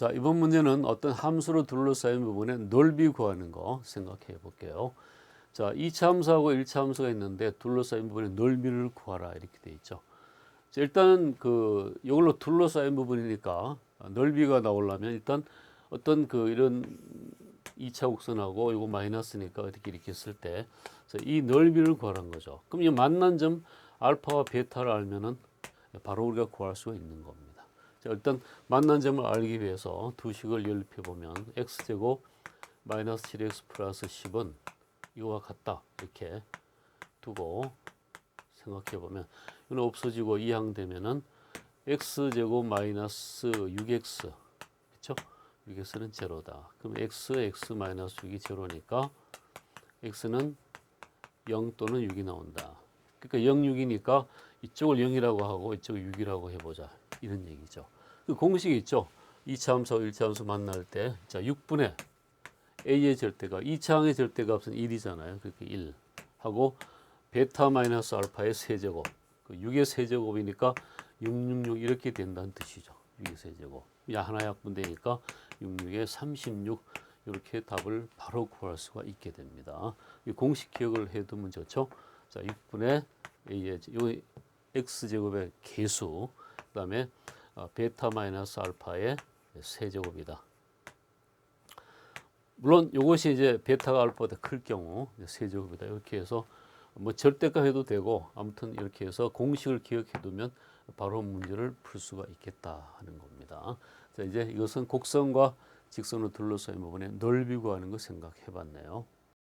자, 이번 문제는 어떤 함수로 둘러싸인 부분의 넓이 구하는 거 생각해 볼게요. 자, 2차 함수하고 1차 함수가 있는데 둘러싸인 부분의 넓이를 구하라 이렇게 돼 있죠. 자, 일단 그 이걸로 둘러싸인 부분이니까 넓이가 나오려면 일단 어떤 그 이런 2차 곡선하고 이거 마이너스니까 이렇게 이렇게 했을 때 이 넓이를 구하라는 거죠. 그럼 이 만난 점 알파와 베타를 알면은 바로 우리가 구할 수가 있는 겁니다. 자, 일단 만난 점을 알기 위해서 두 식을 연립해 보면 x 제곱 마이너스 7x 플러스 10은 이거와 같다 이렇게 두고 생각해 보면 이건 없어지고 이항되면은 x 제곱 마이너스 6x 그렇죠? 6x는 제로다. 그럼 x x 마이너스 6이 제로니까 x는 0 또는 6이 나온다. 그러니까 0, 6이니까 이쪽을 0이라고 하고 이쪽을 6이라고 해보자. 이런 얘기죠. 그 공식이 있죠. 2차 함수와 1차 함수 만날 때, 자, 6분의 a의 절대값, 2차항의 절대값은 1이잖아요. 그렇게 1 하고 베타 마이너스 알파의 세제곱, 그 6의 세제곱이니까 666 이렇게 된다는 뜻이죠. 6의 세제곱. 야 하나 약분되니까 66에 36 이렇게 답을 바로 구할 수가 있게 됩니다. 이 공식 기억을 해두면 좋죠. 자, 6분의 a의 요 x 제곱의 개수, 그 다음에 어, 베타 마이너스 알파의 세제곱이다. 물론 이것이 이제 베타가 알파보다 클 경우 세제곱이다. 이렇게 해서 뭐 절대값 해도 되고 아무튼 이렇게 해서 공식을 기억해 두면 바로 문제를 풀 수가 있겠다 하는 겁니다. 자, 이제 이것은 곡선과 직선으로 둘러싸인 부분에 넓이 구하는 거 생각해 봤네요.